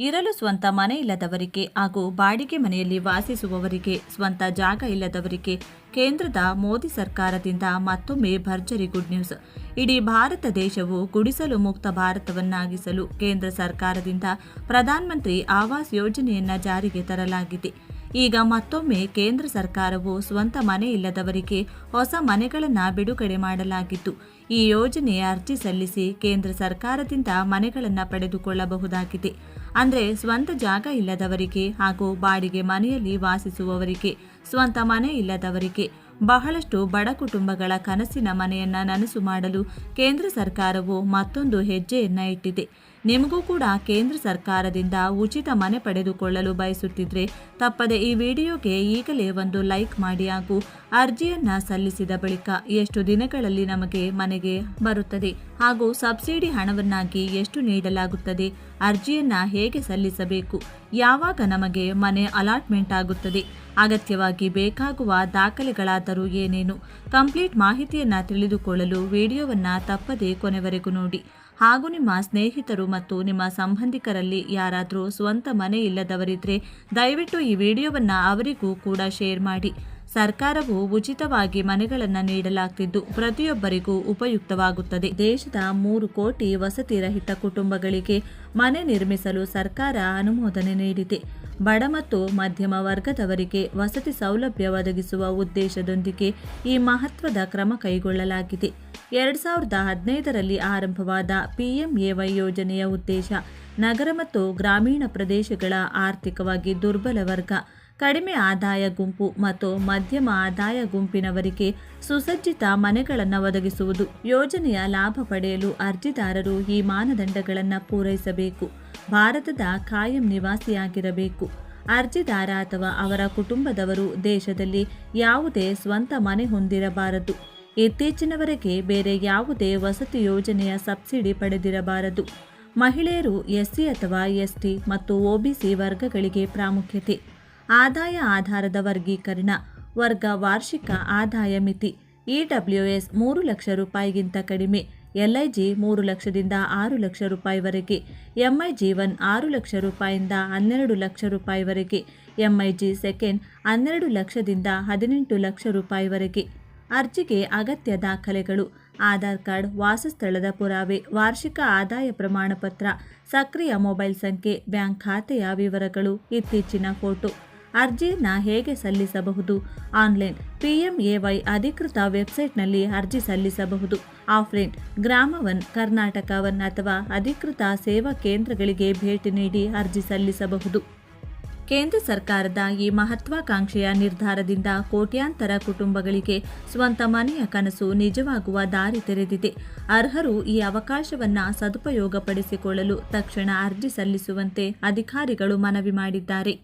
ಇರಲು ಸ್ವಂತ ಮನೆ ಇಲ್ಲದವರಿಗೆ ಹಾಗೂ ಬಾಡಿಗೆ ಮನೆಯಲ್ಲಿ ವಾಸಿಸುವವರಿಗೆ ಸ್ವಂತ ಜಾಗ ಇಲ್ಲದವರಿಗೆ ಕೇಂದ್ರದ ಮೋದಿ ಸರ್ಕಾರದಿಂದ ಮತ್ತೊಮ್ಮೆ ಭರ್ಜರಿ ಗುಡ್ ನ್ಯೂಸ್. ಇಡೀ ಭಾರತ ದೇಶವು ಗುಡಿಸಲು ಮುಕ್ತ ಭಾರತವನ್ನಾಗಿಸಲು ಕೇಂದ್ರ ಸರ್ಕಾರದಿಂದ ಪ್ರಧಾನಮಂತ್ರಿ ಆವಾಸ್ ಯೋಜನೆಯನ್ನ ಜಾರಿಗೆ ತರಲಾಗಿದೆ. ಈಗ ಮತ್ತೊಮ್ಮೆ ಕೇಂದ್ರ ಸರ್ಕಾರವು ಸ್ವಂತ ಮನೆ ಇಲ್ಲದವರಿಗೆ ಹೊಸ ಮನೆಗಳನ್ನು ಬಿಡುಗಡೆ ಮಾಡಲಾಗಿತ್ತು ಈ ಯೋಜನೆಯ ಅರ್ಜಿ ಸಲ್ಲಿಸಿ ಕೇಂದ್ರ ಸರ್ಕಾರದಿಂದ ಮನೆಗಳನ್ನು ಪಡೆದುಕೊಳ್ಳಬಹುದಾಗಿದೆ. ಅಂದರೆ ಸ್ವಂತ ಜಾಗ ಇಲ್ಲದವರಿಗೆ ಹಾಗೂ ಬಾಡಿಗೆ ಮನೆಯಲ್ಲಿ ವಾಸಿಸುವವರಿಗೆ, ಸ್ವಂತ ಮನೆ ಇಲ್ಲದವರಿಗೆ ಬಹಳಷ್ಟು ಬಡ ಕುಟುಂಬಗಳ ಕನಸಿನ ಮನೆಯನ್ನ ನನಸು ಮಾಡಲು ಕೇಂದ್ರ ಸರ್ಕಾರವು ಮತ್ತೊಂದು ಹೆಜ್ಜೆಯನ್ನ ಇಟ್ಟಿದೆ. ನಿಮಗೂ ಕೂಡ ಕೇಂದ್ರ ಸರ್ಕಾರದಿಂದ ಉಚಿತ ಮನೆ ಪಡೆದುಕೊಳ್ಳಲು ಬಯಸುತ್ತಿದ್ರೆ ತಪ್ಪದೆ ಈ ವಿಡಿಯೋಗೆ ಈಗಲೇ ಒಂದು ಲೈಕ್ ಮಾಡಿ ಹಾಗೂ ಅರ್ಜಿಯನ್ನು ಸಲ್ಲಿಸಿದ ಬಳಿಕ ಎಷ್ಟು ದಿನಗಳಲ್ಲಿ ನಮಗೆ ಮನೆಗೆ ಬರುತ್ತದೆ ಹಾಗೂ ಸಬ್ಸಿಡಿ ಹಣವನ್ನಾಗಿ ಎಷ್ಟು ನೀಡಲಾಗುತ್ತದೆ, ಅರ್ಜಿಯನ್ನು ಹೇಗೆ ಸಲ್ಲಿಸಬೇಕು, ಯಾವಾಗ ನಮಗೆ ಮನೆ ಅಲಾಟ್ಮೆಂಟ್ ಆಗುತ್ತದೆ, ಅಗತ್ಯವಾಗಿ ಬೇಕಾಗುವ ದಾಖಲೆಗಳಾದರೂ ಏನೇನು, ಕಂಪ್ಲೀಟ್ ಮಾಹಿತಿಯನ್ನು ತಿಳಿದುಕೊಳ್ಳಲು ವಿಡಿಯೋವನ್ನು ತಪ್ಪದೆ ಕೊನೆವರೆಗೂ ನೋಡಿ. ಹಾಗೂ ನಿಮ್ಮ ಸ್ನೇಹಿತರು ಮತ್ತು ನಿಮ್ಮ ಸಂಬಂಧಿಕರಲ್ಲಿ ಯಾರಾದರೂ ಸ್ವಂತ ಮನೆ ಇಲ್ಲದವರಿದ್ರೆ ದಯವಿಟ್ಟು ಈ ವಿಡಿಯೋವನ್ನು ಅವರಿಗೂ ಕೂಡ ಶೇರ್ ಮಾಡಿ. ಸರ್ಕಾರವು ಉಚಿತವಾಗಿ ಮನೆಗಳನ್ನು ನೀಡಲಾಗ್ತಿದ್ದು ಪ್ರತಿಯೊಬ್ಬರಿಗೂ ಉಪಯುಕ್ತವಾಗುತ್ತದೆ. ದೇಶದ ಮೂರು ಕೋಟಿ ವಸತಿ ರಹಿತ ಕುಟುಂಬಗಳಿಗೆ ಮನೆ ನಿರ್ಮಿಸಲು ಸರ್ಕಾರ ಅನುಮೋದನೆ ನೀಡಿದೆ. ಬಡ ಮತ್ತು ಮಧ್ಯಮ ವರ್ಗದವರಿಗೆ ವಸತಿ ಸೌಲಭ್ಯ ಒದಗಿಸುವ ಉದ್ದೇಶದೊಂದಿಗೆ ಈ ಮಹತ್ವದ ಕ್ರಮ ಕೈಗೊಳ್ಳಲಾಗಿದೆ. ಎರಡು ಸಾವಿರದ ಹದಿನೈದರಲ್ಲಿ ಆರಂಭವಾದ ಪಿಎಂಎವೈ ಯೋಜನೆಯ ಉದ್ದೇಶ ನಗರ ಮತ್ತು ಗ್ರಾಮೀಣ ಪ್ರದೇಶಗಳ ಆರ್ಥಿಕವಾಗಿ ದುರ್ಬಲ ವರ್ಗ, ಕಡಿಮೆ ಆದಾಯ ಗುಂಪು ಮತ್ತು ಮಧ್ಯಮ ಆದಾಯ ಗುಂಪಿನವರಿಗೆ ಸುಸಜ್ಜಿತ ಮನೆಗಳನ್ನು ಒದಗಿಸುವುದು, ಯೋಜನೆಯ ಲಾಭ ಪಡೆಯಲು ಅರ್ಜಿದಾರರು ಈ ಮಾನದಂಡಗಳನ್ನು ಪೂರೈಸಬೇಕು. ಭಾರತದ ಕಾಯಂ ನಿವಾಸಿಯಾಗಿರಬೇಕು. ಅರ್ಜಿದಾರ ಅಥವಾ ಅವರ ಕುಟುಂಬದವರು ದೇಶದಲ್ಲಿ ಯಾವುದೇ ಸ್ವಂತ ಮನೆ ಹೊಂದಿರಬಾರದು. ಇತ್ತೀಚಿನವರೆಗೆ ಬೇರೆ ಯಾವುದೇ ವಸತಿ ಯೋಜನೆಯ ಸಬ್ಸಿಡಿ ಪಡೆದಿರಬಾರದು. ಮಹಿಳೆಯರು ಎಸ್ಸಿ ಅಥವಾ ಎಸ್ಟಿ ಮತ್ತು ಒಬಿಸಿ ವರ್ಗಗಳಿಗೆ ಪ್ರಾಮುಖ್ಯತೆ. ಆದಾಯ ಆಧಾರದ ವರ್ಗೀಕರಣ, ವರ್ಗ ವಾರ್ಷಿಕ ಆದಾಯ ಮಿತಿ ಇಡಬ್ಲ್ಯೂಎಸ್ ಮೂರು ಲಕ್ಷ ರೂಪಾಯಿಗಿಂತ ಕಡಿಮೆ ಎಲ್ಐಜಿ ಮೂರು ಲಕ್ಷದಿಂದ ಆರು ಲಕ್ಷ ರೂಪಾಯಿವರೆಗೆ ಎಂಐಜಿ ಒನ್ ಆರು ಲಕ್ಷ ರೂಪಾಯಿಂದ ಹನ್ನೆರಡು ಲಕ್ಷ ರೂಪಾಯಿವರೆಗೆ ಎಂಐಜಿ ಸೆಕೆಂಡ್ ಹನ್ನೆರಡು ಲಕ್ಷದಿಂದ ಹದಿನೆಂಟು ಲಕ್ಷ ರೂಪಾಯಿವರೆಗೆ. ಅರ್ಜಿಗೆ ಅಗತ್ಯ ದಾಖಲೆಗಳು. ಆಧಾರ್ ಕಾರ್ಡ್, ವಾಸಸ್ಥಳದ ಪುರಾವೆ, ವಾರ್ಷಿಕ ಆದಾಯ ಪ್ರಮಾಣಪತ್ರ, ಸಕ್ರಿಯ ಮೊಬೈಲ್ ಸಂಖ್ಯೆ, ಬ್ಯಾಂಕ್ ಖಾತೆಯ ವಿವರಗಳು, ಇತ್ತೀಚಿನ ಫೋಟೋ. ಅರ್ಜಿಯನ್ನು ಹೇಗೆ ಸಲ್ಲಿಸಬಹುದು? ಆನ್ಲೈನ್ ಪಿಎಂಎವೈ ಅಧಿಕೃತ ವೆಬ್ಸೈಟ್ನಲ್ಲಿ ಅರ್ಜಿ ಸಲ್ಲಿಸಬಹುದು. ಆಫ್ಲೈನ್ ಗ್ರಾಮವನ್, ಕರ್ನಾಟಕವನ್ ಅಥವಾ ಅಧಿಕೃತ ಸೇವಾ ಕೇಂದ್ರಗಳಿಗೆ ಭೇಟಿ ನೀಡಿ ಅರ್ಜಿ ಸಲ್ಲಿಸಬಹುದು. ಕೇಂದ್ರ ಸರ್ಕಾರದ ಈ ಮಹತ್ವಾಕಾಂಕ್ಷೆಯ ನಿರ್ಧಾರದಿಂದ ಕೋಟ್ಯಾಂತರ ಕುಟುಂಬಗಳಿಗೆ ಸ್ವಂತ ಮನೆಯ ಕನಸು ನಿಜವಾಗುವ ದಾರಿ ತೆರೆದಿದೆ. ಅರ್ಹರು ಈ ಅವಕಾಶವನ್ನ ಸದುಪಯೋಗಪಡಿಸಿಕೊಳ್ಳಲು ತಕ್ಷಣ ಅರ್ಜಿ ಸಲ್ಲಿಸುವಂತೆ ಅಧಿಕಾರಿಗಳು ಮನವಿ ಮಾಡಿದ್ದಾರೆ.